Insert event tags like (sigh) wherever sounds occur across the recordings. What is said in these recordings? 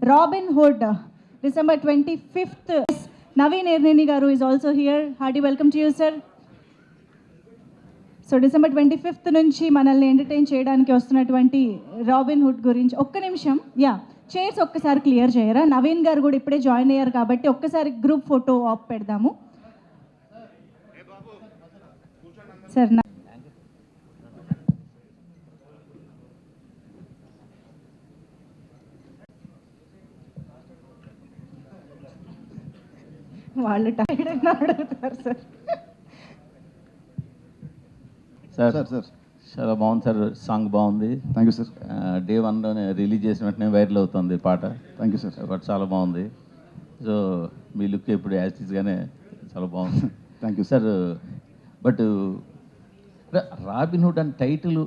Robin Hood December twenty fifth Naveen Yerneni గారు is also here hearty welcome to you sir so December twenty fifth నుంచి మనల్ని entertain చేయడానికి వస్తున్నటువంటి robin hood గురించి ఒక్క నిమిషం యా చైర్స్ ఒక్కసారి క్లియర్ చేయరా నవీన్ గారు కూడా ఇప్పుడే జాయిన్ అయ్యారు కాబట్టి ఒక్కసారి గ్రూప్ ఫోటో ఆఫ్ పెడదాము సార్ వాళ్ళు టైర్డ్ అని అడుగుతారు సార్ సార్ సార్ సార్ చాలా బాగుంది సార్ సాంగ్ బాగుంది. థ్యాంక్ యూ సార్ డే వన్లోనే రిలీజ్ చేసిన వెంటనే వైరల్ అవుతుంది పాట. థ్యాంక్ యూ సార్ బట్ చాలా బాగుంది. సో మీ లుక్ ఇప్పుడు యాస్టీస్గానే చాలా బాగుంది. Thank you sir but Robin Hood అని టైటిల్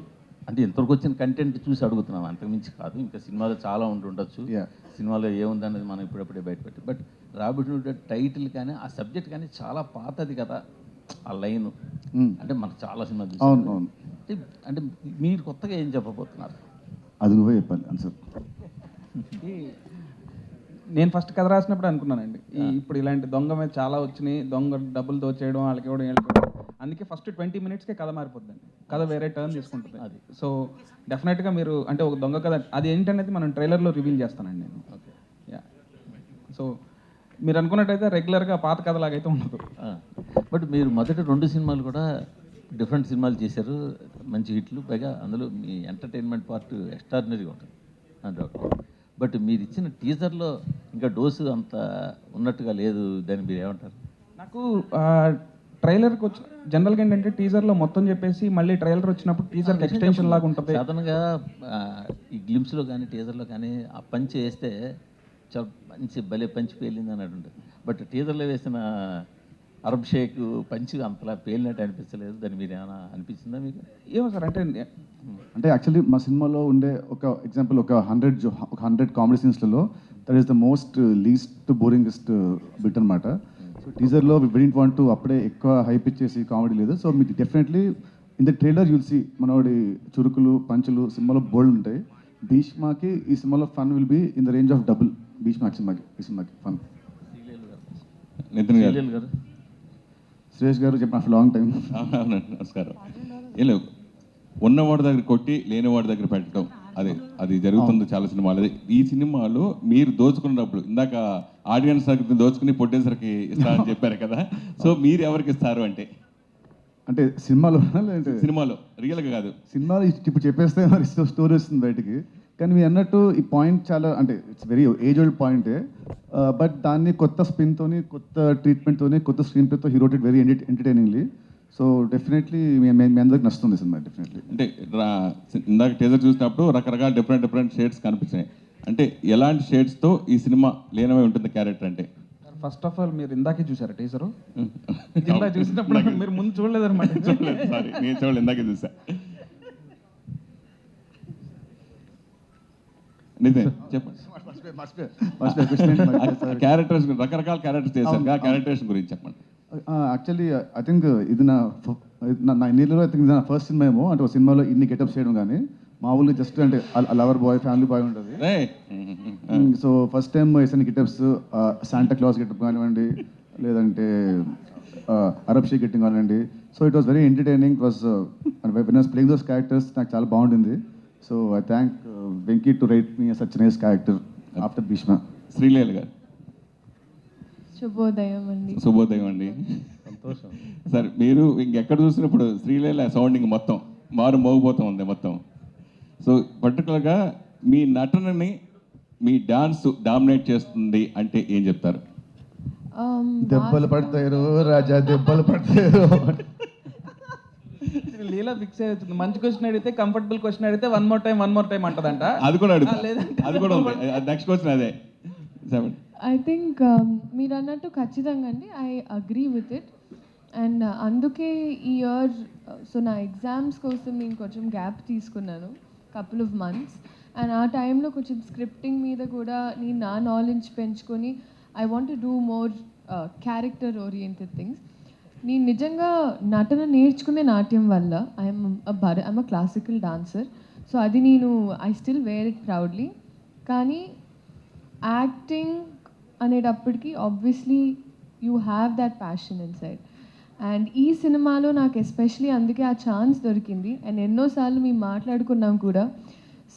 అంటే ఇంతవరకు వచ్చిన కంటెంట్ చూసి అడుగుతున్నాం. అంతకుమించి కాదు. ఇంకా సినిమాలో చాలా ఉండి ఉండొచ్చు. Yeah. సినిమాలో ఏముందనేది మనం ఇప్పుడప్పుడే బయటపెట్టి బట్ రాబిన్ హుడ్ టైటిల్ కానీ ఆ సబ్జెక్ట్ కానీ చాలా పాతది కదా. ఆ లైన్. Mm. అంటే మనకు చాలా సినిమా అంటే అంటే మీరు కొత్తగా ఏం చెప్పబోతున్నారు? అది నువ్వే చెప్పాలి ఆన్సర్ నేను ఫస్ట్ కథ రాసినప్పుడు అనుకున్నానండి. ఇప్పుడు ఇలాంటి దొంగ మీద చాలా వచ్చినాయి. దొంగ డబ్బులు దోచేయడం వాళ్ళకి ఇవ్వడం వీళ్ళకి ఇవ్వడం. అందుకే ఫస్ట్ ట్వంటీ మినిట్స్కే కథ మారిపోద్దండి. కథ వేరే టర్న్ తీసుకుంటుంది. అది. సో డెఫినెట్గా మీరు అంటే ఒక దొంగ కథ అది ఏంటనేది మనం ట్రైలర్లో రివీల్ చేస్తానండి నేను. ఓకే. యా సో మీరు అనుకున్నట్టయితే రెగ్యులర్గా పాత కథలాగైతే ఉండదు. బట్ మీరు మొదటి రెండు సినిమాలు కూడా డిఫరెంట్ సినిమాలు చేశారు. మంచి హిట్లు పైగా అందులో మీ ఎంటర్టైన్మెంట్ పార్ట్ ఎక్స్ట్రాడినరీగా ఉంటుంది. అంటే బట్ మీరు ఇచ్చిన టీజర్లో ఇంకా డోసు అంత ఉన్నట్టుగా లేదు దాన్ని మీరు ఏమంటారు? నాకు ట్రైలర్కి వచ్చి జనరల్గా ఏంటంటే టీజర్లో మొత్తం చెప్పేసి మళ్ళీ ట్రైలర్ వచ్చినప్పుడు టీజర్కి ఎక్స్టెన్షన్ లాగా ఉంటుంది. సాధారణంగా ఈ గ్లిమ్స్లో కానీ టీజర్లో కానీ ఆ పంచ్ వేస్తే చాలా మంచి భలే పంచి పేలింది అన్నట్టు ఉంటుంది. బట్ టీజర్లో వేసిన అరబ్ షేక్ పంచి అంతలా పేలినట్టు అనిపించలేదు. దాన్ని మీరు ఏమైనా అనిపించిందా మీకు? ఏమో సార్ అంటే అంటే యాక్చువల్లీ మా సినిమాలో ఉండే ఒక ఎగ్జాంపుల్ ఒక హండ్రెడ్ ఒక hundred comedy సీన్స్లలో that is the most least boringest bit అనమాట టీజర్లో వెరీ వాంట్ అప్పుడే ఎక్కువ హైప్ ఇచ్చేసి కామెడీ లేదు. సో మీకు definitely in the trailer you'll see మనోడి చురుకులు పంచులు సినిమాలో బోల్డ్ ఉంటాయి. భీష్మాకి ఈ సినిమాలో fun will be in the range of double Bheeshma సినిమాకి ఈ సినిమాకి ఫన్ నితిన్ గారు. సురేష్ గారు. చెప్పిన లాంగ్ టైం నమస్కారం. ఏం లేవు. ఉన్నవాడి దగ్గర కొట్టి లేనివాడి దగ్గర పెట్టడం. అదే అది జరుగుతుంది చాలా సినిమాలు. అదే ఈ సినిమాలో మీరు దోచుకున్నప్పుడు ఇందాక ఆడియన్స్ దోచుకుని ప్రొడ్యూసర్కి ఇస్తారని చెప్పారు కదా. (laughs) సో మీరు ఎవరికి ఇస్తారు అంటే? అంటే సినిమాలో (laughs) సినిమాలో రియల్గా కాదు. సినిమాలో ఇప్పుడు చెప్పేస్తే మరి స్టోరీ వస్తుంది బయటికి. కానీ మీరు అన్నట్టు ఈ పాయింట్ చాలా అంటే ఇట్స్ వెరీ ఏజ్ ఓల్డ్ పాయింటే బట్ దాన్ని కొత్త స్పిన్తోని కొత్త ట్రీట్మెంట్తోని కొత్త screen ప్లేతో hero very entertainingly so definitely మీ మీ అందరికి నచ్చుతుంది సినిమా డెఫినెట్లీ. అంటే ఇందాక టీజర్ చూసినప్పుడు రకరకాల డిఫరెంట్ డిఫరెంట్ షేడ్స్ కనిపించినాయి. అంటే ఎలాంటి షేడ్స్తో ఈ సినిమా లీనమై ఉంటుంది క్యారెక్టర్ అంటే? ఫస్ట్ ఆఫ్ ఆల్ మీరు ఇందాకే చూసారా టీజరు ఇందాక చూసినప్పుడు మీరు ముందు చూడలేదన్నమాట. (laughs) చూడలేదు సారీ నేను చూడలేదు ఇందాకే చూసా. నితిన్ చెప్పండి క్యారెక్టర్స్ రకరకాల క్యారెక్టర్స్ చేశారు. క్యారెక్టర్స్ గురించి చెప్పండి. యాక్చువల్లీ ఐ థింక్ ఇది నా నా ఇన్నిలో ఐ థింక్ ఇది నా ఫస్ట్ సినిమా ఏమో అంటే ఒక సినిమాలో ఇన్ని గెటప్స్ చేయడం కానీ మామూలుగా జస్ట్ అంటే లవర్ బాయ్ ఫ్యామిలీ బాయ్ ఉంటుంది. సో ఫస్ట్ టైం వేసిన గెటప్స్ శాంటా క్లాస్ గెటప్ కానివ్వండి లేదంటే అరబ్ షేక్ గెట్టింగ్ కానివ్వండి. So it was very entertaining was playing those characters నాకు చాలా బాగుంటుంది so I thank Venky to write me such nice character after Bheeshma Sreeleela గారు. శుభోదయం అండి. శుభోదయం అండి. సరే మీరు ఇంకెక్కడ చూసినప్పుడు శ్రీలేల సౌండింగ్ మొత్తం మారు మోగిపోతూ ఉంది మొత్తం. సో పర్టికులర్గా మీ నటనని మీ డాన్స్ డామినేట్ చేస్తుంది అంటే ఏం చెప్తారు? Um, దెబ్బలు పడతారు రాజా దెబ్బలు పడతారు లీలా ఫిక్స్ అవుతుంది మంచి క్వశ్చన్ అడిగితే కంఫర్టబుల్ క్వశ్చన్ అడిగితే one more time one more time అంటదంట. అది కూడా అడుగు ఆ, లేదంటే అది కూడా ఉంది. (laughs) నెక్స్ట్ క్వశ్చన్ అదే. సెవెన్ ఐ థింక్ um, మీరు అన్నట్టు ఖచ్చితంగా అండి. I agree with it and అందుకే ఈ ఇయర్ సో uh, నా ఎగ్జామ్స్ కోసం నేను కొంచెం గ్యాప్ తీసుకున్నాను. కపుల్ ఆఫ్ మంత్స్ అండ్ ఆ టైంలో కొంచెం స్క్రిప్టింగ్ మీద కూడా నేను నా నాలెడ్జ్ పెంచుకొని I want do more character oriented things నేను నిజంగా నటన నేర్చుకునే నాట్యం వల్ల I'm భర I'm a classical dancer so అది నేను I still wear it proudly కానీ యాక్టింగ్ అనేటప్పటికి obviously you have that passion inside and ఈ సినిమాలో నాకు ఎస్పెషలీ అందుకే ఆ ఛాన్స్ దొరికింది. అండ్ ఎన్నోసార్లు మేము మాట్లాడుకున్నాం కూడా.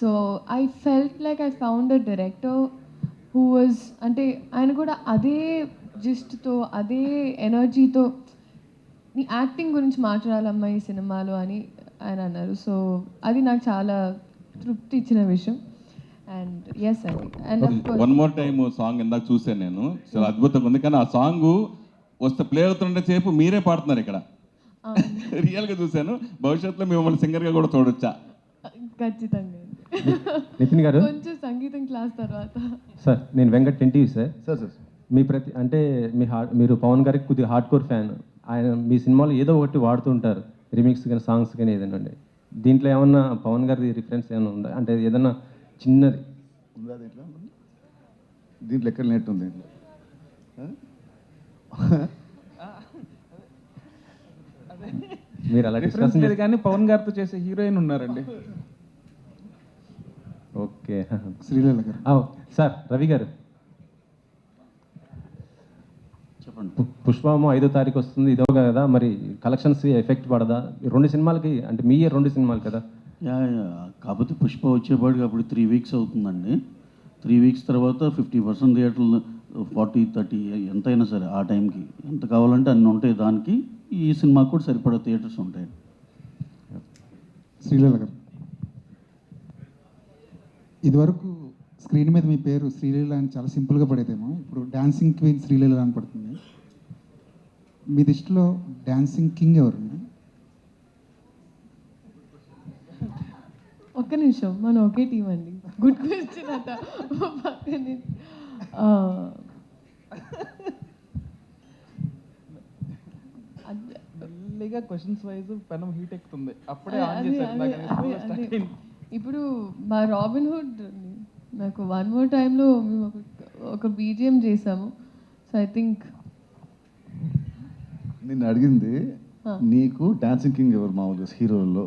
So I felt like I found a director who was అంటే ఆయన కూడా అదే జిస్ట్తో అదే ఎనర్జీతో నీ యాక్టింగ్ గురించి మాట్లాడాలమ్మా ఈ సినిమాలో అని ఆయన అన్నారు. సో అది నాకు చాలా తృప్తి ఇచ్చిన విషయం. అండ్ ఎస్ అండి and one more time song ఇందాక చూసాను నేను. చాలా అద్భుతంగా ఉంది. కానీ ఆ సాంగ్ వస్తే ప్లే అవుతుండే సేపు మీరే పాడుతున్నారు ఇక్కడ. (laughs) రియల్గా చూశాను. భవిష్యత్తులో మిమ్మల్ని సింగర్గా కూడా చూడొచ్చా? ఖచ్చితంగా. నితిన్ గారు? కొంచెం సంగీతం క్లాస్ తర్వాత. సార్ నేను వెంకట్ టెంటివి సార్. Sir sir. మీ ప్రతి అంటే మీ హార్డ్ మీరు పవన్ గారికి కొద్దిగా హార్డ్ కోర్ ఫ్యాన్. ఆయన మీ సినిమాలో ఏదో ఒకటి వాడుతూ ఉంటారు. రిమిక్స్ కానీ సాంగ్స్ కానీ ఏదైనా అండి దీంట్లో ఏమన్నా పవన్ గారి రిఫరెన్స్ ఏమైనా ఉందా? అంటే ఏదన్నా చిన్నది. ఉందా దీంట్లో? దీంట్లో ఎక్కడ నెట్ ఉంది దీంట్లో? మీరు అలా డిస్కషన్ లేదు కానీ పవన్ గారితో చేసే హీరోయిన్ ఉన్నారండి. ఓకే. శ్రీలీల గారు. సార్ రవి గారు. చెప్పండి. పు- పుష్పము ఐదో తారీఖు వస్తుంది ఇదో కదా మరి కలెక్షన్స్ ఎఫెక్ట్ పడదా? ఈ రెండు సినిమాలకి అంటే మీ రెండు సినిమాలు కదా. యా యా కాకపోతే పుష్ప వచ్చేపాటికి అప్పుడు త్రీ వీక్స్ అవుతుందండి. త్రీ వీక్స్ తర్వాత ఫిఫ్టీ పర్సెంట్ థియేటర్లు ఫార్టీ థర్టీ ఎంతైనా సరే ఆ టైంకి. ఎంత కావాలంటే అన్ని ఉంటాయి దానికి. ఈ సినిమాకి కూడా సరిపడా థియేటర్స్ ఉంటాయి. శ్రీలీల గారు. ఇదివరకు స్క్రీన్ మీద మీ పేరు శ్రీలీల అని చాలా సింపుల్గా పడేదేమో. ఇప్పుడు డాన్సింగ్ క్వీన్ శ్రీలీల అని పడుతుంది. మీ దృష్టిలో డాన్సింగ్ కింగ్ ఎవరు ఒక్క నిమిషం మనం ఒకే టీం అండి. గుడ్ క్వశ్చన్ అట. పక్కనే మెల్లిగా క్వశ్చన్స్ వైజ్ పెనం హీట్ ఎక్కుతుంది. అప్పుడే ఆన్ చేశారు. ఇప్పుడు మా రాబిన్ హుడ్ నాకు వన్ మోర్ టైంలో మేము ఒక ఒక బీజిఎం చేసాము. సో ఐ థింక్ నిన్ను అడిగింది నీకు డాన్సింగ్ కింగ్ ఎవరు మామూలుగా? హీరోల్లో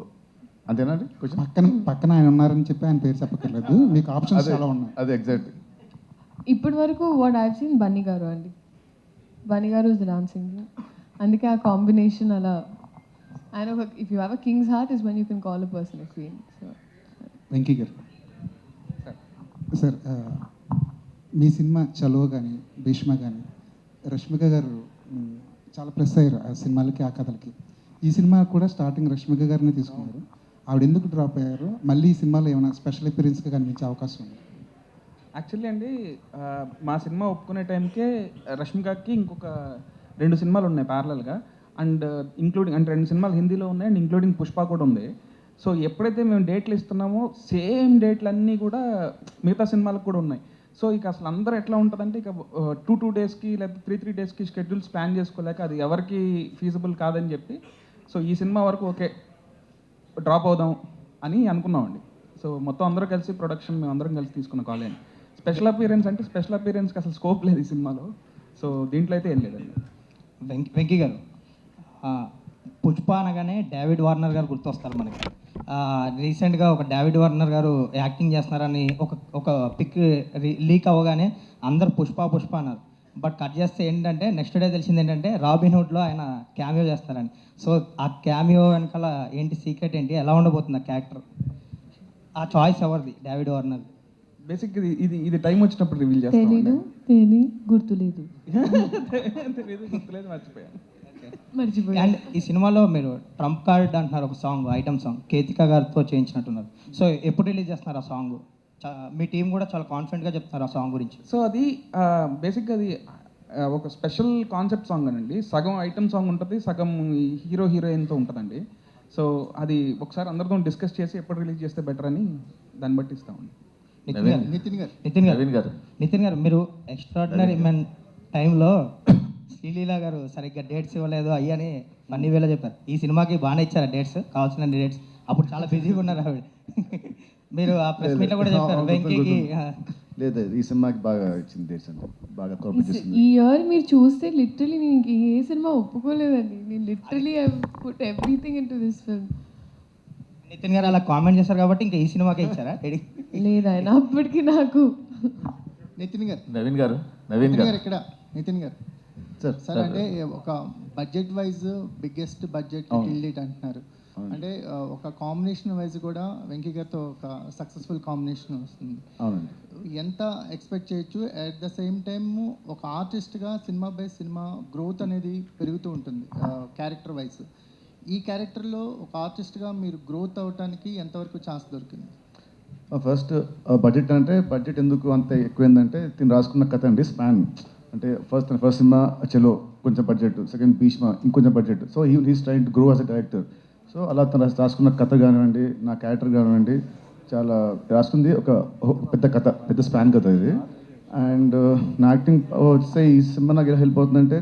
అంతేనా అండి? క్వశ్చన్ పక్కన పక్కన ఆయన ఉన్నారని చెప్పి ఆయన పేరు చెప్పక్కర్లేదు. మీకు ఆప్షన్స్ చాలా ఉన్నాయి. అదే ఎగ్జాక్ట్ ఇప్పటి వరకు వాట్ ఐవ్ సీన్ బన్నీ గారు అండి. బన్నీ గారు ఇస్ డాన్సింగ్ అందుకే ఆ కాంబినేషన్ అలా ఆయన ఒక if you have a king's heart is one you can call a person a queen so Venky గారు. సార్ మీ సినిమా చలో కానీ భీష్మ కానీ రష్మిక గారు చాలా ప్లస్ అయ్యారు ఆ సినిమాలకి ఆ కథలకి. ఈ సినిమా కూడా స్టార్టింగ్ రష్మిక గారిని తీసుకున్నారు. ఆవిడ ఎందుకు డ్రాప్ అయ్యారు? మళ్ళీ ఈ సినిమాలో ఏమైనా స్పెషల్ అపిరియన్స్గా కనిపించే అవకాశం ఉంది? యాక్చువల్లీ అండి మా సినిమా ఒప్పుకునే టైంకే రష్మికకి ఇంకొక రెండు సినిమాలు ఉన్నాయి ప్యారలల్గా అండ్ ఇంక్లూడింగ్ అంటే రెండు సినిమాలు హిందీలో ఉన్నాయి అండ్ ఇంక్లూడింగ్ పుష్ప కూడా ఉంది. సో ఎప్పుడైతే మేము డేట్లు ఇస్తున్నామో సేమ్ డేట్లు అన్నీ కూడా మిగతా సినిమాలకు కూడా ఉన్నాయి. సో ఇక అసలు అందరూ ఎట్లా ఉంటుందంటే ఇక టూ టూ డేస్కి లేకపోతే త్రీ త్రీ డేస్కి షెడ్యూల్స్ ప్లాన్ చేసుకోలేక అది ఎవరికి ఫీజిబుల్ కాదని చెప్పి సో ఈ సినిమా వరకు ఓకే. డ్రాప్ అవుదాం అని అనుకున్నామండి. సో మొత్తం అందరూ కలిసి ప్రొడక్షన్ మేము అందరం కలిసి తీసుకున్న కాలేజ్ స్పెషల్ అపీరెన్స్ అంటే స్పెషల్ అపీరెన్స్కి అసలు స్కోప్ లేదు ఈ సినిమాలో. సో దీంట్లో అయితే ఏం లేదండి. వెంకీ వెంకీ గారు పుష్ప అనగానే డేవిడ్ వార్నర్ గారు గుర్తొస్తారు మనకి. రీసెంట్గా ఒక డేవిడ్ వార్నర్ గారు యాక్టింగ్ చేస్తున్నారని ఒక ఒక పిక్ లీక్ అవ్వగానే అందరు పుష్ప పుష్ప అన్నారు. బట్ కట్ చేస్తే ఏంటంటే నెక్స్ట్ డే తెలిసింది ఏంటంటే రాబిన్ హుడ్లో ఆయన క్యామియో చేస్తారని. సో ఆ క్యామియో వెనకాల ఏంటి సీక్రెట్ ఏంటి ఎలా ఉండబోతుంది ఆ క్యారెక్టర్? ఆ చాయిస్ ఎవరిది? David Warner. బేసిక్ ఇది ఇది ఇది టైం వచ్చినప్పుడు రివీల్ తెలీదు చేస్తాం తెలి గుర్తులేదు మర్చిపోయాను. అండ్ ఈ సినిమాలో మీరు ట్రంప్ కార్డ్ అంటున్నారు ఒక సాంగ్ ఐటమ్ సాంగ్. కేతిక గారితో చేయించినట్టున్నారు. సో ఎప్పుడు రిలీజ్ చేస్తున్నారు ఆ సాంగ్? మీ టీం కూడా చాలా కాన్ఫిడెంట్గా చెప్తున్నారు ఆ సాంగ్ గురించి. సో అది బేసిక్గా అది ఒక స్పెషల్ కాన్సెప్ట్ సాంగ్ అనండి. సగం ఐటమ్ సాంగ్ ఉంటుంది సగం హీరో హీరోయిన్తో ఉంటుందండి. సో అది ఒకసారి అందరితో డిస్కస్ చేసి ఎప్పుడు రిలీజ్ చేస్తే బెటర్ అని దాన్ని బట్టి ఇస్తామండి నితిన్ గారు నితిన్ గారు. నితిన్ గారు. గారు నితిన్ గారు మీరు ఎక్స్ట్రాడినరీ మెన్ టైంలో శ్రీలీల గారు సరిగ్గా డేట్స్ ఇవ్వలేదు అయ్యని ఫన్నీ వేలో చెప్పారు. ఈ సినిమాకి బాగానే ఇచ్చారు డేట్స్ కావాల్సిన డేట్స్ అప్పుడు చాలా బిజీగా ఉన్నారు ఆవిడ. మీరు ఆ ప్రెస్ మీట్లో కూడా చెప్పారు వెంకీకి లేదు ఈ సినిమాకి బాగా ఇచ్చింది అంటే బాగా కోఆపరేట్ ఈ ఇయర్ మీరు చూస్తే లిటరలీ నేను ఇంక ఏ సినిమా ఒప్పుకోలేదండి. నేను literally I put everything into this film Nithin గారు అలా కామెంట్ చేశారు కాబట్టి ఇంకా ఈ సినిమాకే ఇచ్చారా? (laughs) లేదు ఆయన అప్పటికి నాకు. నితిన్ గారు. నవీన్ గారు నవీన్ గారు. ఇక్కడ నితిన్ గారు. సార్ సార్ అంటే ఒక బడ్జెట్ వైజ్ బిగ్గెస్ట్ బడ్జెట్ అంటున్నారు. అంటే ఒక కాంబినేషన్ వైజ్ కూడా వెంకీ గారితో ఒక సక్సెస్ఫుల్ కాంబినేషన్ వస్తుంది. అవునండి. ఎంత ఎక్స్పెక్ట్ చేయొచ్చు? అట్ ద సేమ్ టైమ్ ఒక ఆర్టిస్ట్గా సినిమా బై సినిమా గ్రోత్ అనేది పెరుగుతూ ఉంటుంది క్యారెక్టర్ వైజ్ ఈ క్యారెక్టర్లో ఒక ఆర్టిస్ట్గా మీరు గ్రోత్ అవడానికి ఎంతవరకు ఛాన్స్ దొరికింది? ఫస్ట్ బడ్జెట్ అంటే బడ్జెట్ ఎందుకు అంత ఎక్కువైందంటే తిని రాసుకున్న కథ అండి స్పాన్ అంటే ఫస్ట్ ఫస్ట్ సినిమా చలో కొంచెం బడ్జెట్ సెకండ్ భీష్మ ఇంకొంచెం budget so he he's train to grow as a director so అలా తను రాసుకున్న కథ కానివ్వండి నా క్యారెక్టర్ కానివ్వండి చాలా రాసుకుంది. ఒక ఒక పెద్ద కథ పెద్ద స్పాన్ కథ ఇది. అండ్ నా యాక్టింగ్ వస్తే ఈ సినిమా నాకు ఎలా హెల్ప్ అవుతుందంటే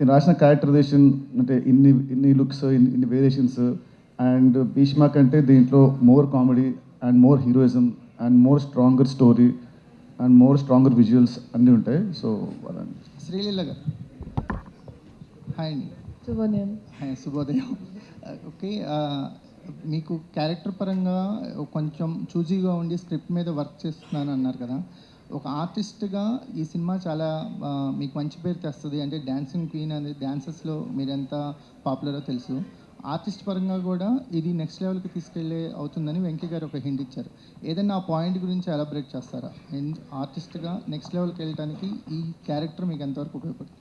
నేను రాసిన క్యారెక్టరైజేషన్ అంటే ఇన్ని ఇన్ని లుక్స్ ఇన్ని ఇన్ని వేరియేషన్స్ అండ్ భీష్మ కంటే దీంట్లో more comedy and more heroism and more stronger story and more stronger visuals అన్నీ ఉంటాయి. సో అలా శ్రీలీల గారు. హాయ్ అండి. శుభోదయం. హాయ్ శుభోదయం. ఓకే మీకు క్యారెక్టర్ పరంగా కొంచెం చూజీగా ఉండి స్క్రిప్ట్ మీద వర్క్ చేస్తున్నాను అన్నారు కదా. ఒక ఆర్టిస్ట్గా ఈ సినిమా చాలా మీకు మంచి పేరు తెస్తుంది. అంటే డ్యాన్సింగ్ క్వీన్ అనేది డ్యాన్సెస్లో మీరు ఎంత పాపులరో తెలుసు. ఆర్టిస్ట్ పరంగా కూడా ఇది నెక్స్ట్ లెవెల్కి తీసుకెళ్ళే అవుతుందని వెంకయ్య గారు ఒక హింట్ ఇచ్చారు. ఏదైనా ఆ పాయింట్ గురించి ఎలాబరేట్ చేస్తారా? ఆర్టిస్ట్గా నెక్స్ట్ లెవెల్కి వెళ్ళడానికి ఈ క్యారెక్టర్ మీకు ఎంతవరకు ఉపయోగపడుతుంది?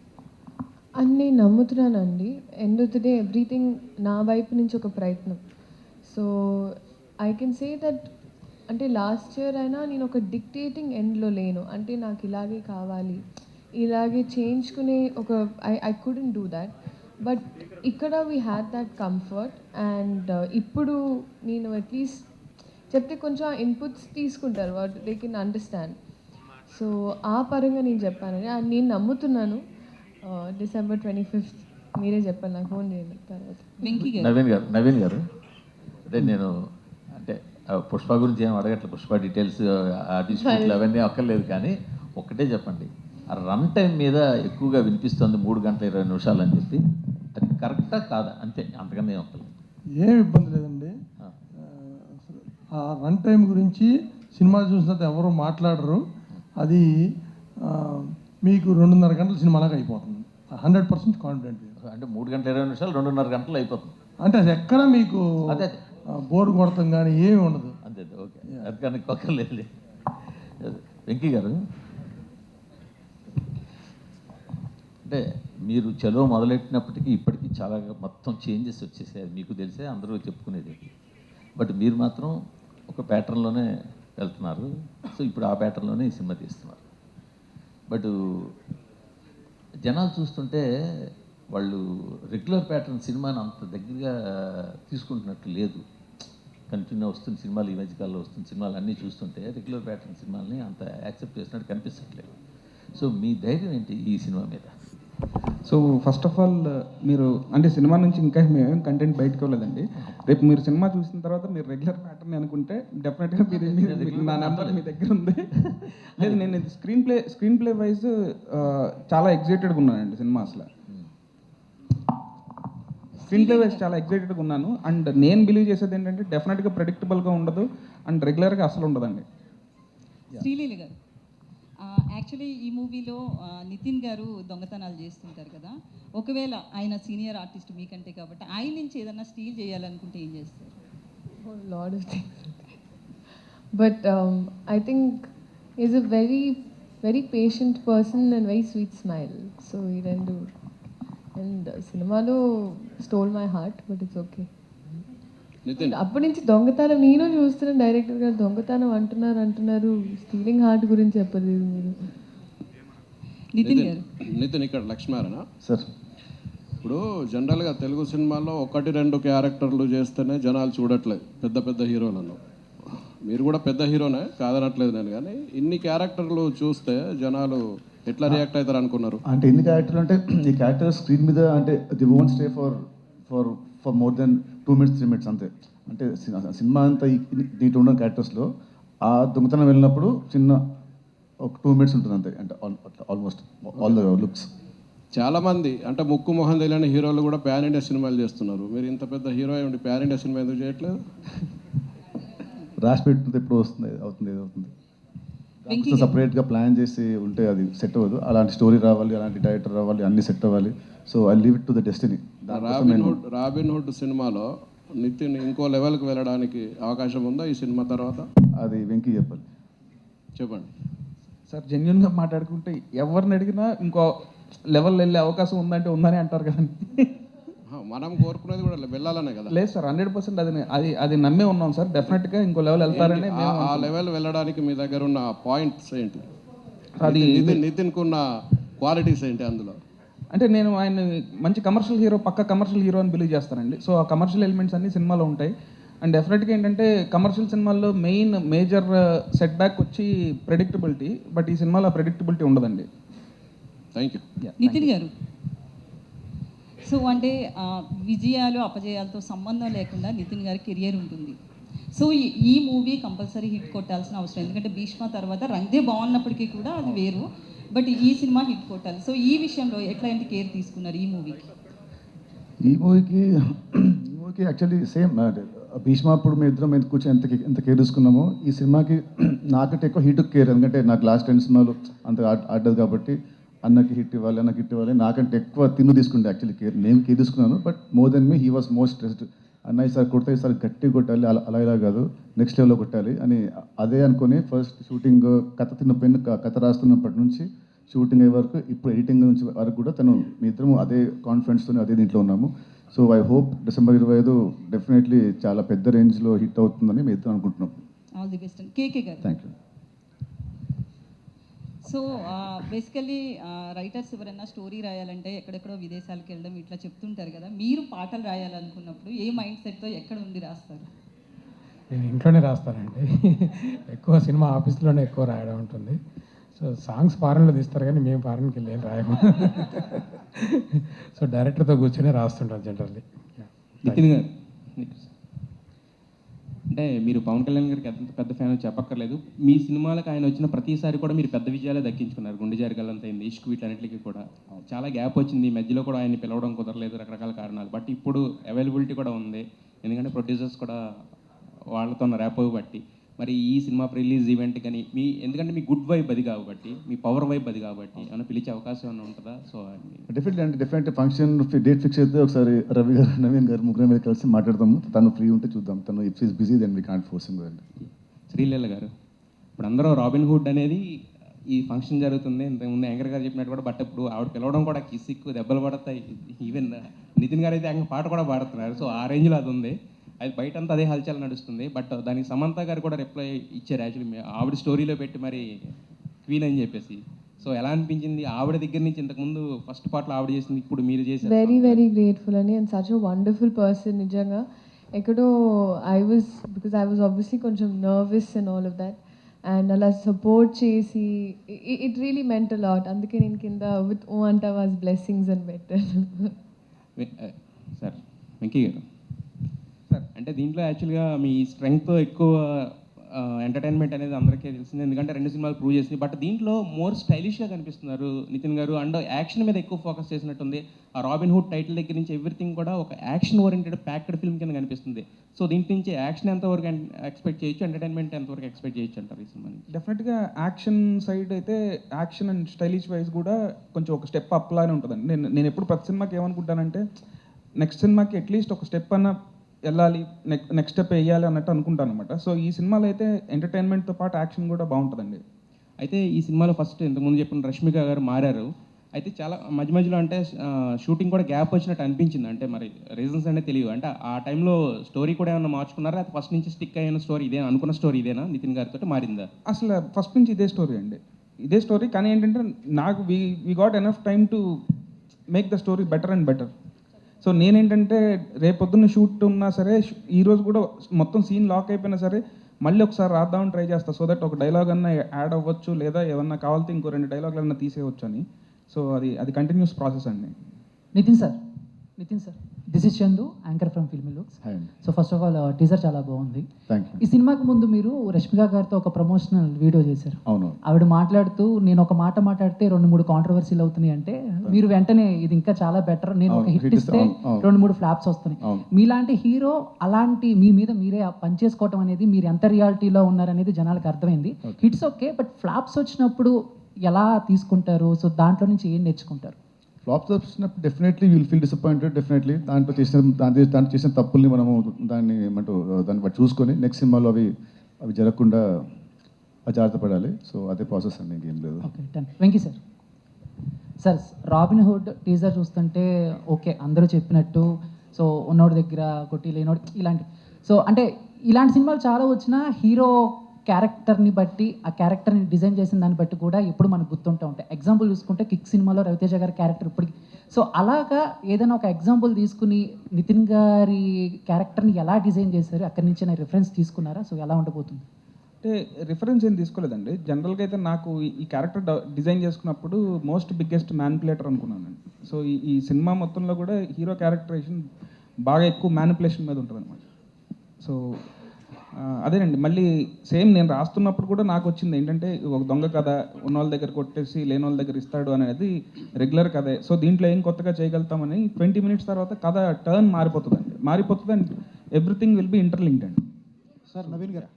అని నేను నమ్ముతున్నానండి. End of the day everything నా వైపు నుంచి ఒక ప్రయత్నం. So I can say that అంటే లాస్ట్ ఇయర్ అయినా నేను ఒక డిక్టేటింగ్ ఎండ్లో లేను. అంటే నాకు ఇలాగే కావాలి. ఇలాగే చేయించుకునే ఒక I I couldn't do that but ఇక్కడ we had that comfort and ఇప్పుడు నేను అట్లీస్ట్ చెప్తే కొంచెం ఇన్పుట్స్ తీసుకుంటారు. What they can understand so ఆ పరంగా నేను చెప్పానని నేను నమ్ముతున్నాను. డిసెంబర్ ట్వంటీ ఫిఫ్త్ మీరే చెప్పాలి నాకు ఫోన్ చేయండి తర్వాత. వెంకీ గారు. నవీన్ గారు నవీన్ గారు? అంటే నేను అంటే పుష్ప గురించి ఏం అడగట్లేదు. పుష్ప డీటెయిల్స్ ఆ డిస్ప్యూట్లు అవన్నీ అక్కర్లేదు కానీ ఒక్కటే చెప్పండి. ఆ రన్ టైం మీద ఎక్కువగా వినిపిస్తుంది మూడు గంటల ఇరవై నిమిషాలు అని చెప్పి. అది కరెక్టా కాదా? అంతే అంతకన్నా ఏం ఒక్కలేదు ఏం ఇబ్బంది లేదండి. ఆ, రన్ టైం గురించి సినిమా చూసినంత ఎవరు మాట్లాడరు. అది ఆ, మీకు రెండున్నర గంటల సినిమాలాగా అయిపోతుంది. హండ్రెడ్ పర్సెంట్ కాన్ఫిడెంట్ అంటే మూడు గంటల ఇరవై నిమిషాలు రెండున్నర గంటలు అయిపోతుంది. అంటే అది ఎక్కడ మీకు అదే అదే. బోర్ కొడతాం కానీ ఏమి ఉండదు. అంతే ఓకే. అది కానీ ఒక్కర్లేదు వెంకీ గారు. అంటే మీరు చలో మొదలెట్టినప్పటికీ ఇప్పటికీ చాలా మొత్తం చేంజెస్ వచ్చేసాయి. అది మీకు తెలిసే అందరూ చెప్పుకునేది బట్ మీరు మాత్రం ఒక ప్యాటర్న్లోనే వెళ్తున్నారు. సో ఇప్పుడు ఆ ప్యాటర్న్లోనే ఈ సినిమా తీస్తున్నారు. బట్ జనాలు చూస్తుంటే వాళ్ళు రెగ్యులర్ ప్యాటర్న్ సినిమాని అంత దగ్గరగా తీసుకుంటున్నట్టు లేదు. కంటిన్యూ వస్తున్న సినిమాలు ఈ మధ్యకాలంలో వస్తున్న సినిమాలు అన్నీ చూస్తుంటే రెగ్యులర్ ప్యాటర్న్ సినిమాలని అంత యాక్సెప్ట్ చేసినట్టు కనిపించట్లేదు సో మీ ధైర్యం ఏంటి ఈ సినిమా మీద? సో ఫస్ట్ ఆఫ్ ఆల్ మీరు అంటే సినిమా నుంచి ఇంకా మేమేం కంటెంట్ బయటకు వెళ్ళలేదండి రేపు మీరు సినిమా చూసిన తర్వాత మీరు రెగ్యులర్ ప్యాటర్న్ అనుకుంటే డెఫినెట్గా మీరు నా నెంబర్ మీ దగ్గర ఉంది. (laughs) లేదు నేను screenplay screenplay wise చాలా ఎగ్జైటెడ్గా ఉన్నానండి సినిమా అసలు. స్క్రీన్ ప్లే వైజ్ చాలా ఎగ్జైటెడ్గా ఉన్నాను. అండ్ నేను బిలీవ్ చేసేది ఏంటంటే డెఫినెట్గా ప్రెడిక్టబుల్గా ఉండదు. అండ్ రెగ్యులర్గా అసలు ఉండదండి. శ్రీలీల గారు. యాక్చువల్లీ ఈ మూవీలో నితిన్ గారు దొంగతనాలు చేస్తుంటారు కదా. ఒకవేళ ఆయన సీనియర్ ఆర్టిస్ట్ మీకంటే కాబట్టి ఆయన నుంచి ఏదైనా స్టీల్ చేయాలనుకుంటే ఏం చేస్తారు? Whole lot of things. But very very patient person and very sweet smile so ఈ రెండు sweet సినిమాలో stole my heart but it's okay అప్పటి నుంచి దొంగతనం నేను చూస్తున్నాను డైరెక్టర్ గారు దొంగతనం అంటున్నారు అంటున్నారు. స్టీలింగ్ హార్ట్ గురించి చెప్పలేదు మీరు. నితిన్ గారు. నితిన్ ఇక్కడ లక్ష్మారనా సార్. ఇప్పుడు జనరల్గా తెలుగు సినిమాల్లో ఒకటి రెండు క్యారెక్టర్లు చేస్తేనే జనాలు చూడట్లేదు పెద్ద పెద్ద హీరోలను. మీరు కూడా పెద్ద హీరోనే కాదనట్లేదు నేను కానీ ఇన్ని క్యారెక్టర్లు చూస్తే జనాలు ఎట్లా రియాక్ట్ అవుతారు అనుకున్నారు? అంటే ఎన్ని క్యారెక్టర్లు అంటే ఈ క్యారెక్టర్ స్క్రీన్ మీద అంటే they won't stay for for for more than two minutes three minutes అంతే. అంటే సినిమా అంతా దీంట్లో ఉన్న క్యారెక్టర్స్లో ఆ దొంగతనం వెళ్ళినప్పుడు చిన్న ఒక టూ మినిట్స్ ఉంటుంది అంతే. అంటే ఆల్మోస్ట్ ఆల్ ద లుక్స్. చాలా మంది అంటే ముక్కు మొహం తెలియని హీరోలు కూడా ప్యాన్ ఇండియా సినిమాలు చేస్తున్నారు. మీరు ఇంత పెద్ద హీరో ఉండి ప్యాన్ ఇండియా సినిమా ఎందుకు చేయట్లేదు? రాసి పెట్టుకుంటే ఎప్పుడు వస్తుంది అవుతుంది ఏదో అవుతుంది. సపరేట్గా ప్లాన్ చేసి ఉంటే అది సెట్ అవ్వదు. అలాంటి స్టోరీ రావాలి అలాంటి డైరెక్టర్ రావాలి అన్ని సెట్ అవ్వాలి. So I leave it to the destiny. Robin Hood Robin Hood సినిమాలో నితిన్ ఇంకో లెవెల్కి వెళ్ళడానికి అవకాశం ఉందా ఈ సినిమా తర్వాత? అది వెంకీ చెప్పాలి చెప్పండి. సార్ జెన్యున్గా మాట్లాడుకుంటే ఎవరిని అడిగినా ఇంకో లెవెల్ వెళ్ళే అవకాశం ఉందంటే ఉందని అంటారు కదండి మనం కోరుకునేది కూడా వెళ్ళాలనే కదా. లేదు సార్ హండ్రెడ్ పర్సెంట్ అది అది అది నమ్మే ఉన్నాం సార్. డెఫినెట్గా ఇంకో లెవెల్ వెళ్తారని ఆ- లెవెల్ వెళ్ళడానికి మీ దగ్గర ఉన్న పాయింట్స్ ఏంటి? అది- నితిన్ నితిన్కు ఉన్న క్వాలిటీస్ ఏంటి అందులో? అంటే నేను ఆయన మంచి కమర్షియల్ హీరో పక్క కమర్షియల్ హీరో అని బిలీవ్ చేస్తానండి. సో ఆ కమర్షియల్ ఎలిమెంట్స్ అన్ని సినిమాలో ఉంటాయి. అండ్ డెఫినెట్గా ఏంటంటే కమర్షియల్ సినిమాల్లో మెయిన్ మేజర్ సెట్ బ్యాక్ వచ్చి ప్రెడిక్టబిలిటీ బట్ ఈ సినిమాలో ప్రెడిక్టబిలిటీ ఉండదండి. థ్యాంక్ యూ నితిన్ గారు సో అంటే విజయాలు అపజయాలతో సంబంధం లేకుండా నితిన్ గారి కెరియర్ ఉంటుంది. సో ఈ- ఈ మూవీ కంపల్సరీ హిట్ కొట్టాల్సిన అవసరం. ఎందుకంటే భీష్మ తర్వాత రంగే బాగున్నప్పటికీ కూడా అది వేరు. బట్ ఈ సినిమా హిట్ కొట్టాలి. సో ఈ విషయంలో ఎట్లాంటి కేర్ తీసుకున్నారు ఈ మూవీకి ఈ మూవీకి ఈ మూవీకి యాక్చువల్లీ సేమ్ భీష్మ అప్పుడు మేము ఇద్దరం ఎంత కూర్చొని ఎంత ఎంత కేర్ తీసుకున్నామో ఈ సినిమాకి (clears throat) నాకంటే ఎక్కువ హిట్ కేర్ ఎందుకంటే నాకు లాస్ట్ టెన్ సినిమాలు అంత ఆడదు కాబట్టి అన్నకి హిట్ ఇవ్వాలి అన్నకి హిట్ ఇవ్వాలి. నాకంటే ఎక్కువ తిన్ను తీసుకుంటే యాక్చువల్లీ కేర్ నేను కేర్ తీసుకున్నాను but more than me he was most stressed అన్న ఈసారి కొడితే ఈసారి గట్టి కొట్టాలి అలా అలా ఇలా కాదు నెక్స్ట్ లెవెల్లో కొట్టాలి అని అదే అనుకొని ఫస్ట్ షూటింగ్ కథ తిన్న పెన్ కథ రాస్తున్నప్పటి నుంచి షూటింగ్ అయ్యే వరకు ఇప్పుడు ఎడిటింగ్ నుంచి వరకు కూడా తను మీ ఇద్దరం అదే కాన్ఫిడెన్స్తో అదే దీంట్లో ఉన్నాము. సో ఐ హోప్ డిసెంబర్ ఇరవై ఐదు డెఫినెట్లీ చాలా పెద్ద రేంజ్లో హిట్ అవుతుందని మేము ఇద్దరం అనుకుంటున్నాం. ఆల్ ది బెస్ట్ కేకే గారు. Thank you so basically writers ఎవరైనా స్టోరీ రాయాలంటే ఎక్కడెక్కడో విదేశాలకు వెళ్ళడం ఇట్లా చెప్తుంటారు కదా. మీరు పాటలు రాయాలనుకున్నప్పుడు ఏ మైండ్ సెట్తో ఎక్కడ ఉండి రాస్తారు? నేను ఇంట్లోనే రాస్తానండి. (laughs) ఎక్కువ సినిమా ఆఫీస్లోనే ఎక్కువ రాయడం ఉంటుంది. సో సాంగ్స్ ఫారెన్లో తీస్తారు కానీ మేము ఫారెన్కి వెళ్ళి ఏం రాయము. (laughs) సో డైరెక్టర్తో కూర్చొని రాస్తుంటాం జనరల్లీ నితిన్ గారు అంటే మీరు పవన్ కళ్యాణ్ గారికి ఎంత పెద్ద ఫ్యాన్ చెప్పక్కర్లేదు. మీ సినిమాలకు ఆయన వచ్చిన ప్రతిసారి కూడా మీరు పెద్ద విజయాలే దక్కించుకున్నారు. గుండె జారిగల్లంత అయింది ఇష్క్ వీటన్నిటికీ కూడా. చాలా గ్యాప్ వచ్చింది. ఈ మధ్యలో కూడా ఆయన పిలవడం కుదరలేదు రకరకాల కారణాలు. బట్ ఇప్పుడు అవైలబిలిటీ కూడా ఉంది. ఎందుకంటే ప్రొడ్యూసర్స్ కూడా వాళ్ళతో ర్యాప్ బట్టి. మరి ఈ సినిమా రిలీజ్ ఈవెంట్ కానీ మీ ఎందుకంటే మీ గుడ్ వైబ్ అది కాబట్టి మీ పవర్ వైబ్ అది కాబట్టి ఏమైనా పిలిచే అవకాశం ఏమైనా ఉంటుందా? సో డెఫినెట్లీ అంటే డెఫినెట్ ఫంక్షన్ డేట్ ఫిక్స్ అయితే ఒకసారి రవి గారు నవీన్ గారు ముగ్గురు మీద కలిసి మాట్లాడదాము తను ఫ్రీ ఉంటే చూద్దాం. తను if is busy then we can't force కదండి శ్రీలీల గారు ఇప్పుడు అందరూ రాబిన్ హుడ్ అనేది ఈ ఫంక్షన్ జరుగుతుంది. ఇంతకుముందు యాంకర్ గారు చెప్పినట్టు కూడా బట్ ఇప్పుడు ఆవిడ పిలవడం కూడా కిసిక్కు దెబ్బలు పడతాయి. ఈవెన్ నితిన్ గారు అయితే ఆయన పాట కూడా పాడుతున్నారు. సో ఆ రేంజ్లో అది ఉంది. అది బయట అంతా అదే హల్చల్ నడుస్తుంది. బట్ దానికి సమంత గారు కూడా రిప్లై ఇచ్చారు. యాక్చువల్లీ ఆవిడ స్టోరీలో పెట్టి మరి క్వీన్ అని చెప్పేసి. సో ఎలా అనిపించింది? ఆవిడ దగ్గర నుంచి ఇంతకుముందు ఫస్ట్ పాటలో ఆవిడ చేసింది ఇప్పుడు మీరు చేశారు. వెరీ వెరీ గ్రేట్ఫుల్ అని అండ్ సచ్ వండర్ఫుల్ పర్సన్ నిజంగా. ఎక్కడో I was because I was obviously కొంచెం nervous and all of that and అలా సపోర్ట్ చేసి ఇట్ రియలీ మెంట్ లాట్ అందుకే నేను కింద విత్ ఓ అంట వాజ్ బ్లెస్సింగ్స్ అని పెట్టాను సార్ వెంకీ గారు. సార్ అంటే దీంట్లో యాక్చువల్గా మీ స్ట్రెంగ్త్ ఎక్కువ ఎంటర్టైన్మెంట్ అనేది అందరికీ తెలిసింది. ఎందుకంటే రెండు సినిమాలు ప్రూవ్ చేసింది. బట్ దీంట్లో మోర్ స్టైలిష్గా కనిపిస్తున్నారు నితిన్ గారు. అండ్ యాక్షన్ మీద ఎక్కువ ఫోకస్ చేసినట్టుంది. ఆ రాబిన్ హుడ్ టైటిల్ దగ్గర నుంచి ఎవ్రీథింగ్ కూడా ఒక యాక్షన్ ఓరియంటెడ్ ప్యాక్డ్ ఫిల్మ్ కింద కనిపిస్తుంది. సో దీంట్ నుంచి యాక్షన్ ఎంతవరకు ఎక్స్పెక్ట్ చేయొచ్చు? ఎంటర్టైన్మెంట్ ఎంతవరకు ఎక్స్పెక్ట్ చేయొచ్చు అంటారు ఈ సినిమా డెఫినెట్గా యాక్షన్ సైడ్ అయితే యాక్షన్ అండ్ స్టైలిష్ వైజ్ కూడా కొంచెం ఒక స్టెప్ అప్లానే ఉంటుందండి. నేను నేను ఎప్పుడు ప్రతి సినిమాకి ఏమనుకుంటానంటే నెక్స్ట్ సినిమాకి అట్లీస్ట్ ఒక స్టెప్ అన్న వెళ్ళాలి నెక్స్ట్ నెక్స్ట్ స్టెప్ వేయాలి అన్నట్టు అనుకుంటాను అనమాట సో ఈ సినిమాలో అయితే ఎంటర్టైన్మెంట్తో పాటు యాక్షన్ కూడా బాగుంటుందండి. అయితే ఈ సినిమాలో ఫస్ట్ ఇంతకుముందు చెప్పిన రష్మిక గారు మారారు. అయితే చాలా మధ్య మధ్యలో అంటే షూటింగ్ కూడా గ్యాప్ వచ్చినట్టు అనిపించింది. అంటే మరి రీజన్స్ అనేది తెలియదు అంటే ఆ టైంలో స్టోరీ కూడా ఏమైనా మార్చుకున్నారా? అది ఫస్ట్ నుంచి స్టిక్ అయిన స్టోరీ ఇదేనా? అనుకున్న స్టోరీ ఇదేనా? నితిన్ గారితో మారిందా? అసలు ఫస్ట్ నుంచి ఇదే స్టోరీ అండి. ఇదే స్టోరీ కానీ ఏంటంటే నాకు we we got enough time to make the story better and better so నేనేంటంటే రేపొద్దున్న షూట్ ఉన్నా సరే ఈరోజు కూడా మొత్తం సీన్ లాక్ అయిపోయినా సరే మళ్ళీ ఒకసారి రాద్దామని ట్రై చేస్తా. సో దట్ ఒక డైలాగ్ అన్న యాడ్ అవ్వచ్చు లేదా ఏమన్నా కావాలితే ఇంకో రెండు డైలాగులు అన్న తీసేయవచ్చు అని సో అది అది కంటిన్యూస్ ప్రాసెస్ అండి. Nithin sir Nithin sir. This is Chandu anchor from Filmy Looks so first of all teaser చాలా బాగుంది. ఈ సినిమాకి ముందు మీరు రష్మిక గారితో ఒక ప్రమోషనల్ వీడియో చేశారు. అవును. ఆవిడ మాట్లాడుతూ నేను ఒక మాట మాట్లాడితే రెండు మూడు కాంట్రవర్సీలు అవుతున్నాయి అంటే మీరు వెంటనే ఇది ఇంకా చాలా బెటర్ నేను ఒక హిట్ ఇస్తే. రెండు మూడు ఫ్లాప్స్ వస్తున్నాయి. మీలాంటి హీరో అలాంటి మీ మీద మీరే పనిచేసుకోవటం అనేది మీరు ఎంత రియాలిటీలో ఉన్నారనేది జనాలకు అర్థమైంది. హిట్స్ ఓకే బట్ ఫ్లాప్స్ వచ్చినప్పుడు ఎలా తీసుకుంటారు? సో దాంట్లో నుంచి ఏం నేర్చుకుంటారు? ఫ్లాప్స్ వచ్చినప్పుడు definitely will feel disappointed definitely దాంట్లో చేసిన దాని దాంట్లో చేసిన తప్పుల్ని మనము దాన్ని ఏమంటూ దాన్ని బట్టి చూసుకొని నెక్స్ట్ సినిమాలో అవి అవి జరగకుండా జాగ్రత్త పడాలి. సో అదే ప్రాసెస్ అండి ఇంకేం లేదు. Okay done Venky sir sir Robin Hood teaser చూస్తుంటే ఓకే అందరూ చెప్పినట్టు సో ఉన్నోడి దగ్గర కొట్టి లేనోడి ఇలాంటి సో అంటే ఇలాంటి సినిమాలు చాలా వచ్చినా హీరో క్యారెక్టర్ని బట్టి ఆ క్యారెక్టర్ని డిజైన్ చేసిన దాన్ని బట్టి కూడా ఎప్పుడు మనకు గుర్తుంటూ ఉంటాయి. ఎగ్జాంపుల్ చూసుకుంటే కిక్ సినిమాలో రవితేజ గారి క్యారెక్టర్ ఇప్పటికి. సో అలాగా ఏదైనా ఒక ఎగ్జాంపుల్ తీసుకుని నితిన్ గారి క్యారెక్టర్ని ఎలా డిజైన్ చేశారు? అక్కడి నుంచి నేను రిఫరెన్స్ తీసుకున్నారా? సో ఎలా ఉండబోతుంది? అంటే రిఫరెన్స్ ఏం తీసుకోలేదండి. జనరల్గా అయితే నాకు ఈ- క్యారెక్టర్ డిజైన్ చేసుకున్నప్పుడు మోస్ట్ బిగ్గెస్ట్ మ్యానిపులేటర్ అనుకున్నానండి. సో ఈ ఈ సినిమా మొత్తంలో కూడా హీరో క్యారెక్టరేషన్ బాగా ఎక్కువ మ్యానిపులేషన్ మీద ఉంటుంది అనమాట సో అదేనండి. మళ్ళీ సేమ్ నేను రాస్తున్నప్పుడు కూడా నాకు వచ్చింది ఏంటంటే ఒక దొంగ కథ ఉన్న వాళ్ళ దగ్గర కొట్టేసి లేని వాళ్ళ దగ్గర ఇస్తాడు అనేది రెగ్యులర్ కథే. సో దీంట్లో ఏం కొత్తగా చేయగలుగుతామని ట్వంటీ మినిట్స్ తర్వాత కథ టర్న్ మారిపోతుందండి. మారిపోతుంది and everything will be interlinked అండి. సార్ నవీన్ గారు.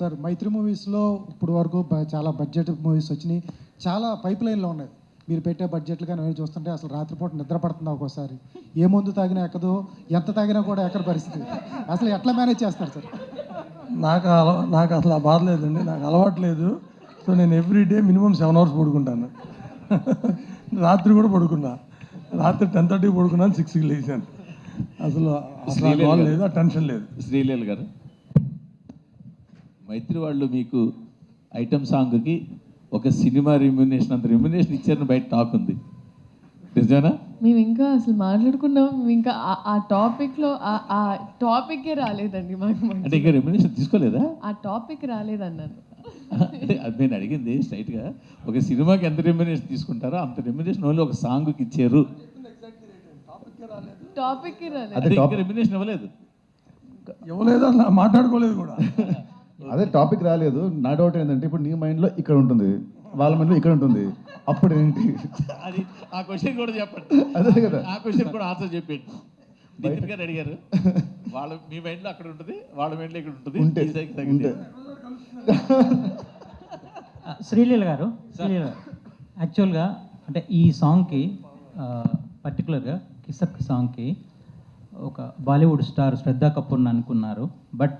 సార్ మైత్రి మూవీస్లో ఇప్పుడు వరకు చాలా బడ్జెట్ మూవీస్ వచ్చినాయి. చాలా పైప్ లైన్లో ఉన్నాయి. మీరు పెట్టే బడ్జెట్లు కానీ చూస్తుంటే అసలు రాత్రిపూట నిద్ర పడుతుంది ఒక్కోసారి. ఏ మందు తాగినా ఎక్కదు ఎంత తాగినా కూడా ఎక్కడ పరిస్థితి? అసలు ఎట్లా మేనేజ్ చేస్తారు సార్? నాకు అల నాకు అసలు ఆ బాధ లేదండి నాకు అలవాటు లేదు. సో నేను every day minimum seven hours పడుకుంటాను. (laughs) రాత్రి కూడా పడుకున్నా. రాత్రి టెన్ థర్టీకి పడుకున్నాను సిక్స్కి లేచాను. అసలు అసలు లేదు ఆ టెన్షన్ లేదు. శ్రీలీల గారు మైత్రి వాళ్ళు మీకు ఐటమ్ సాంగ్కి ఒక సినిమా రెమ్యునేషన్ అంత రెమ్యునేషన్ ఇచ్చారని బయట టాక్ ఉంది. నిజమేనా? మేము ఇంకా అసలు మాట్లాడుకున్నాం మేము ఇంకా ఆ- ఆ టాపిక్లో ఆ- ఆ టాపిక్కే రాలేదండి మాకు అంటే ఇంకా రెమ్యునేషన్ తీసుకోలేదా? ఆ టాపిక్ రాలేదన్నాను అంటే అది నేను అడిగింది స్ట్రైట్గా ఒక సినిమాకి ఎంత రెమ్యునేషన్ తీసుకుంటారో అంత రెమ్యునేషన్ ఓన్లీ ఒక సాంగ్కి ఇచ్చారు. టాపిక్కే రాలేదు. అదే ఇంకా రెమ్యునేషన్ ఇవ్వలేదు. ఇవ్వలేదు అసలు మాట్లాడుకోలేదు కూడా. (laughs) అదే టాపిక్ రాలేదు. నా డౌట్ ఏంటంటే ఇప్పుడు నీ మైండ్లో ఇక్కడ ఉంటుంది. వాళ్ళ మైండ్లో ఇక్కడ ఉంటుంది. అప్పుడు ఏంటి? అది ఆ క్వశ్చన్ కూడా చెప్పండి. అదే కదా. ఆ క్వశ్చన్ కూడా ఆన్సర్ చెప్పండి నితిన్ గారు అడిగారు. వాళ్ళ మీ మైండ్లో అక్కడ ఉంటుంది. వాళ్ళ మైండ్లో ఇక్కడ ఉంటుంది. ఉంటే శ్రీలీల గారు శ్రీలీల యాక్చువల్గా అంటే ఈ సాంగ్కి పర్టికులర్గా కిసక్ సాంగ్కి ఒక బాలీవుడ్ స్టార్ శ్రద్ధా కపూర్ని అనుకున్నారు. బట్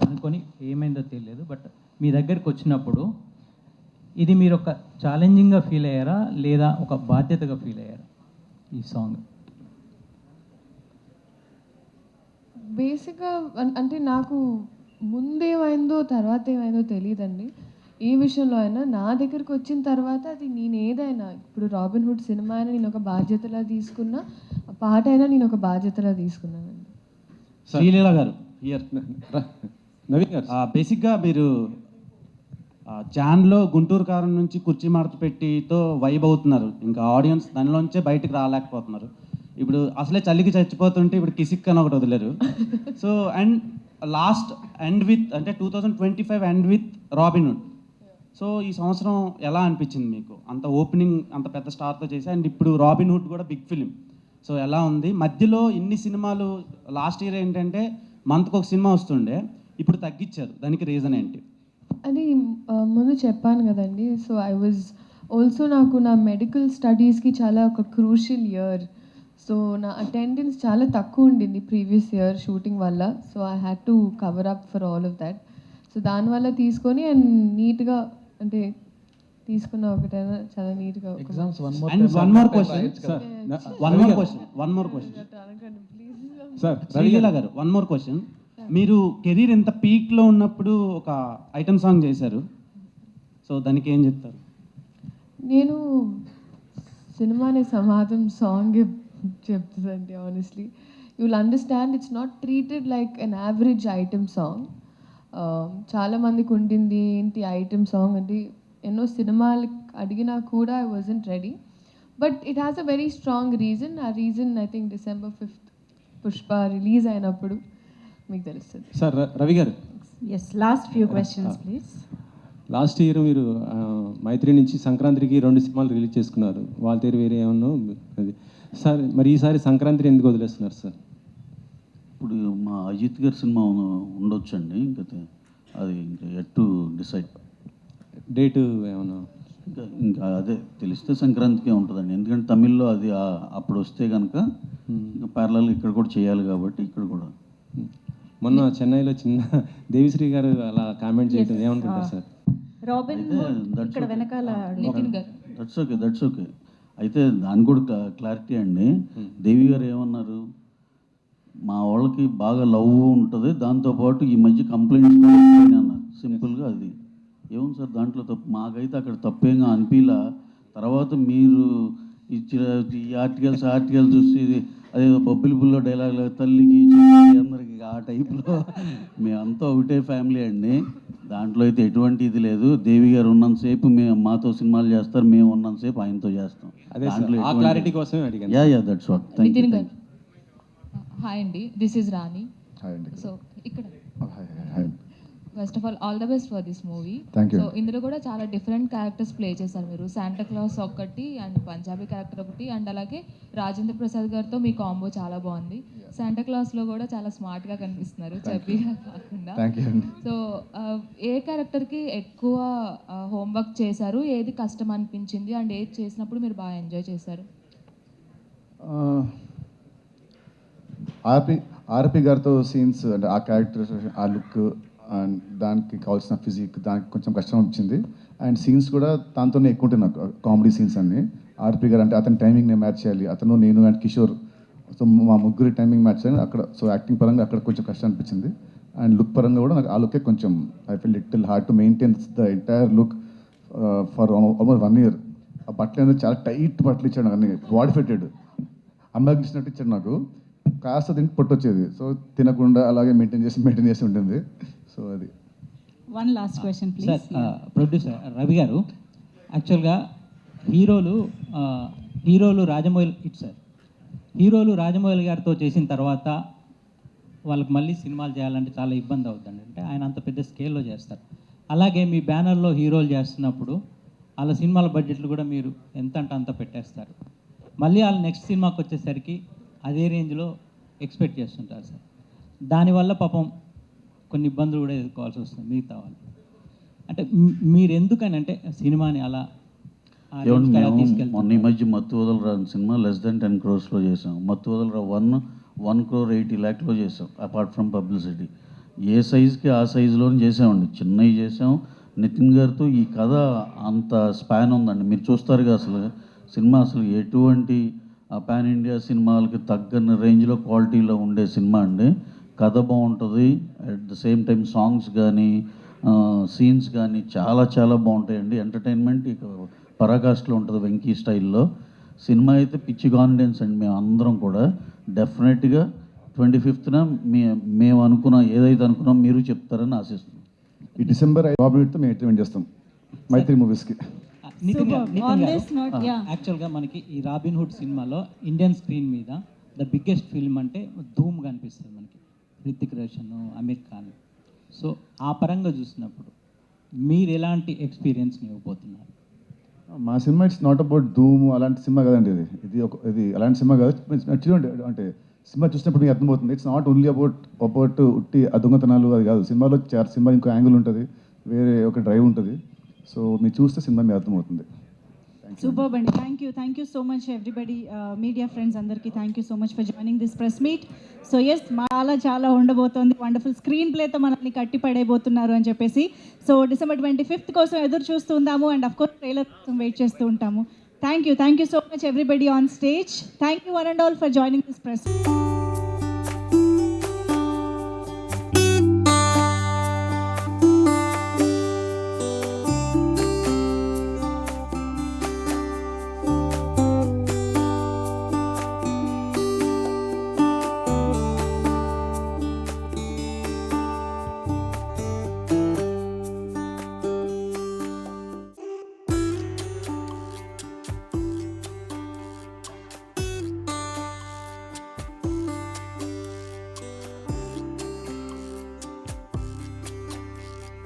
అనుకొని ఏమైందో తెలియదు బట్ మీ దగ్గరికి వచ్చినప్పుడు ఇది మీరు ఒక ఛాలెంజింగ్గా ఫీల్ అయ్యారా? లేదా ఒక బాధ్యతగా ఫీల్ అయ్యారా ఈ సాంగ్ బేసిక్గా అంటే నాకు ముందేమైందో తర్వాత ఏమైందో తెలియదండి ఏ విషయంలో అయినా నా దగ్గరికి వచ్చిన తర్వాత అది నేను ఏదైనా ఇప్పుడు రాబిన్ హుడ్ సినిమా అయినా నేను ఒక బాధ్యతలా తీసుకున్నా ఆ పాట అయినా నేను ఒక బాధ్యతలా తీసుకున్నానండి. శ్రీలీల గారు నవీన్ గారు. బేసిక్గా మీరు జాన్లో గుంటూరు కారం నుంచి కుర్చీ మార్చి పెట్టితో వైబ్ అవుతున్నారు. ఇంకా ఆడియన్స్ దానిలోంచే బయటకు రాలేకపోతున్నారు. ఇప్పుడు అసలే చలికి చచ్చిపోతుంటే ఇప్పుడు కిసిక్ అని ఒకటి వదిలేరు. So and last end with అంటే two thousand twenty five end with Robin Hood so ఈ సంవత్సరం ఎలా అనిపించింది మీకు? అంత ఓపెనింగ్ అంత పెద్ద స్టార్తో చేసి అండ్ ఇప్పుడు రాబిన్హుడ్ కూడా బిగ్ ఫిలిం. సో ఎలా ఉంది? మధ్యలో ఇన్ని సినిమాలు లాస్ట్ ఇయర్ ఏంటంటే మంత్కి ఒక సినిమా వస్తుండే. ఇప్పుడు తగ్గించారు. దానికి రీజన్ ఏంటి? అది ఆ, ముందు చెప్పాను కదండి. సో ఐ వాజ్ ఆల్సో నాకు నా మెడికల్ స్టడీస్కి చాలా ఒక క్రూషియల్ ఇయర్ సో నా అటెండెన్స్ చాలా తక్కువ ఉండింది ప్రీవియస్ ఇయర్ షూటింగ్ వల్ల. So I had to cover up for all of that so దానివల్ల తీసుకొని అండ్ నీట్గా అంటే తీసుకున్న ఒకటైనా చాలా నీట్గా exams one more question one more question one more question sir Sreeleela గారు వన్ మోర్ క్వశ్చన్ మీరు కెరీర్ ఎంత పీక్లో ఉన్నప్పుడు ఒక ఐటమ్ సాంగ్ చేశారు? సో దానికి ఏం చెప్తారు? నేను సినిమానే సమాధం సాంగ్ చెప్తుందండి honestly you will understand it's not treated like an average item song చాలామందికి ఉండింది ఏంటి ఐటమ్ సాంగ్ అంటే ఎన్నో సినిమాలు అడిగినా కూడా I wasn't ready but it has a very strong reason ఆ reason I think December fifth Pushpa release అయినప్పుడు. మీకు తెలుస్తుంది. సార్ ర- రవి గారు. Yes last few questions please last year మీరు మైత్రి నుంచి సంక్రాంతికి రెండు సినిమాలు రిలీజ్ చేసుకున్నారు. వాళ్ళ తీరు వేరే ఏమన్నా అది. సార్ మరి ఈసారి సంక్రాంతిని ఎందుకు వదిలేస్తున్నారు సార్? ఇప్పుడు మా అజిత్ గారి సినిమా ఉండొచ్చండి. ఇంకా తె- అది ఇంకా ఎట్ టు డిసైడ్ డేటు ఏమన్నా? ఇంకా ఇంకా అదే తెలిస్తే సంక్రాంతికే ఉంటుందండి. ఎందుకంటే తమిళ్ళో అది అప్పుడు వస్తే కనుక ఇంకా ప్యారలల్ ఇక్కడ కూడా చేయాలి కాబట్టి ఇక్కడ కూడా. మొన్న చెన్నైలో చిన్న దేవిశ్రీ గారు అలా కామెంట్ చేయడం ఏమనుకుంటారు సార్? రాబిన్ that's ఇక్కడ okay. వెనకాల నితిన్ గారు. దట్స్ ఓకే దట్స్ ఓకే అయితే దాని కూడా క్లారిటీ అండి. దేవి గారు ఏమన్నారు? మా వాళ్ళకి బాగా లవ్ ఉంటుంది దాంతోపాటు ఈ మధ్య కంప్లైంట్స్ అన్నారు. సింపుల్గా అది. ఏముంది సార్ దాంట్లో తప్పు? మాకైతే అక్కడ తప్పేంగా అనిపించలా తర్వాత మీరు ఇచ్చిన ఈ ఆర్టికల్స్ ఆర్టికల్ చూసి ఇది అదేదో బొబ్బిలి బుల్లో డైలాగ్ తల్లికి అందరికి ఆ టైప్లో. (laughs) మేమంతా ఒకటే ఫ్యామిలీ అండి. దాంట్లో అయితే ఎటువంటి ఇది లేదు. దేవి గారు ఉన్నంతసేపు మేము మాతో సినిమాలు చేస్తారు. మేము ఉన్నంతసేపు ఆయనతో చేస్తాం. దాంట్లో clarity కోసమే అడిగాను. Yeah yeah that's what thank you hi అండి. This is Rani. హాయ్ అండి. సో ఇక్కడ. Hi hi. First of all all the best for this movie. So ఇందులో కూడా చాలా డిఫరెంట్ క్యారెక్టర్స్ ప్లే చేశారు మీరు. శాంటా క్లాస్ ఒకటి అండ్ పంజాబీ క్యారెక్టర్ ఒకటి అండ్ అలాగే రాజేంద్ర ప్రసాద్ గారితో మీ కాంబో చాలా బాగుంది. శాంటా క్లాస్లో కూడా చాలా స్మార్ట్గా కనిపిస్తున్నారు చబ్బీగా కాకుండా. సో ఆ, ఏ క్యారెక్టర్కి ఎక్కువ హోంవర్క్ చేశారు ఏది కష్టం అనిపించింది అండ్ ఏది చేసినప్పుడు మీరు బాగా ఎంజాయ్ చేశారు? ఆర్పి ఆర్పి గారితో సీన్స్ అంటే ఆ క్యారెక్టర్ ఆ లుక్ అండ్ దానికి కావాల్సిన ఫిజిక్ దానికి కొంచెం కష్టం వచ్చింది అండ్ సీన్స్ కూడా దాంతోనే ఎక్కువ ఉంటాయి నాకు కామెడీ సీన్స్ అన్ని. ఆర్పి గారు అంటే అతని టైమింగ్ నేను మ్యాచ్ చేయాలి. అతను నేను అండ్ కిషోర్ సో మా ముగ్గురి టైమింగ్ మ్యాచ్ చేయాలి. అక్కడ సో యాక్టింగ్ పరంగా అక్కడ కొంచెం కష్టం అనిపించింది. అండ్ లుక్ పరంగా కూడా నాకు ఆ లుకే కొంచెం I feel little hard to maintain the entire look for almost one year. ఆ బట్టలు అనేది చాలా టైట్ బట్టలు ఇచ్చాడు అన్ని బాడీ ఫిట్టెడ్ అమ్మాయికి ఇచ్చినట్టు ఇచ్చాడు నాకు. కాస్త తింటే పొట్టు వచ్చేది సో తినకుండా అలాగే మెయింటైన్ చేసి మెయింటైన్ చేసి ఉంటుంది. సో అది. One last question sir please producer Ravi గారు యాక్చువల్గా హీరోలు ఆ, హీరోలు రాజమౌళి ఇట్ సార్ హీరోలు రాజమౌళి గారితో చేసిన తర్వాత వాళ్ళకి మళ్ళీ సినిమాలు చేయాలంటే చాలా ఇబ్బంది అవుతుంది అంటే ఆయన అంత పెద్ద స్కేల్లో చేస్తారు. అలాగే మీ బ్యానర్లో హీరోలు చేస్తున్నప్పుడు వాళ్ళ సినిమాల బడ్జెట్లు కూడా మీరు ఎంత అంటే అంత పెట్టేస్తారు. మళ్ళీ వాళ్ళ నెక్స్ట్ సినిమాకి వచ్చేసరికి అదే రేంజ్లో ఎక్స్పెక్ట్ చేస్తుంటారు సార్. దానివల్ల పాపం కొన్ని ఇబ్బందులు కూడా ఎదుర్కోవాల్సి వస్తుంది మిగతా వాళ్ళు. అంటే మీరు ఎందుకని అంటే సినిమాని అలా మొన్న ఈ మధ్య Mathu Vadalara cinema? Less than ten క్రోర్స్లో చేసాం. Mathu Vadalara? One one crore eighty ల్యాక్లో చేసాం అపార్ట్ ఫ్రమ్ పబ్లిసిటీ. ఏ సైజుకి ఆ సైజులోనే చేసామండి. చిన్నవి చేసాం. నితిన్ గారితో ఈ కథ అంత స్పాన్ ఉందండి. మీరు చూస్తారుగా అసలు. సినిమా అసలు ఎటువంటి పాన్ ఇండియా సినిమాలకి తగ్గని రేంజ్లో క్వాలిటీలో ఉండే సినిమా అండి. కథ బాగుంటుంది. At the same time songs కానీ సీన్స్ కానీ చాలా చాలా బాగుంటాయండి. ఎంటర్టైన్మెంట్ ఇక పరాకాష్లో ఉంటుంది వెంకీ స్టైల్లో. సినిమా అయితే పిచ్చి కాన్ఫిడెన్స్ అండి మేము అందరం కూడా. డెఫినెట్గా ట్వంటీ ఫిఫ్త్న మే మేము అనుకున్నాం ఏదైతే అనుకున్నాం మీరు చెప్తారని ఆశిస్తున్నాం. ఈ డిసెంబర్ బాబు మేము ఎట్లా చేస్తాం. మైత్రి మూవీస్కి. యాక్చువల్గా మనకి ఈ రాబిన్ హుడ్ సినిమాలో ఇండియన్ స్క్రీన్ మీద ద బిగ్గెస్ట్ ఫిల్మ్ అంటే ధూమ్ కనిపిస్తుంది మనకి హృతిక్ రోషన్ అమీర్ ఖాన్. సో ఆ పరంగా చూసినప్పుడు మీరు ఎలాంటి ఎక్స్పీరియన్స్ని ఇవ్వబోతున్నారు? మా సినిమా ఇట్స్ నాట్ అబౌట్ ధూమ్ అలాంటి సినిమా కదండి ఇది. ఇది ఒక ఇది అలాంటి సినిమా కాదు. చూడండి అంటే సినిమా చూసినప్పుడు మీకు అర్థమవుతుంది. It's not only about about ఉట్టి దొంగతనాలు అది కాదు. సినిమాలో చార్ సినిమా ఇంకో యాంగిల్ ఉంటుంది. వేరే ఒక డ్రైవ్ ఉంటుంది. సో మీరు చూస్తే సినిమా మీ అర్థమవుతుంది. సూపర్ అండి thank you thank you so much everybody media friends అందరికీ thank you so much for joining this press meet so yes చాలా చాలా ఉండబోతోంది. వండర్ఫుల్ స్క్రీన్ ప్లేతో మనల్ని కట్టి పడేయబోతున్నారు అని చెప్పేసి. సో డిసెంబర్ ట్వంటీ ఫిఫ్త్ కోసం ఎదురు చూస్తూ ఉందాము అండ్ అఫ్ కోర్స్ ట్రైలర్ కోసం వెయిట్ చేస్తూ ఉంటాము. Thank you thank you so much everybody on stage thank you one and all for joining this press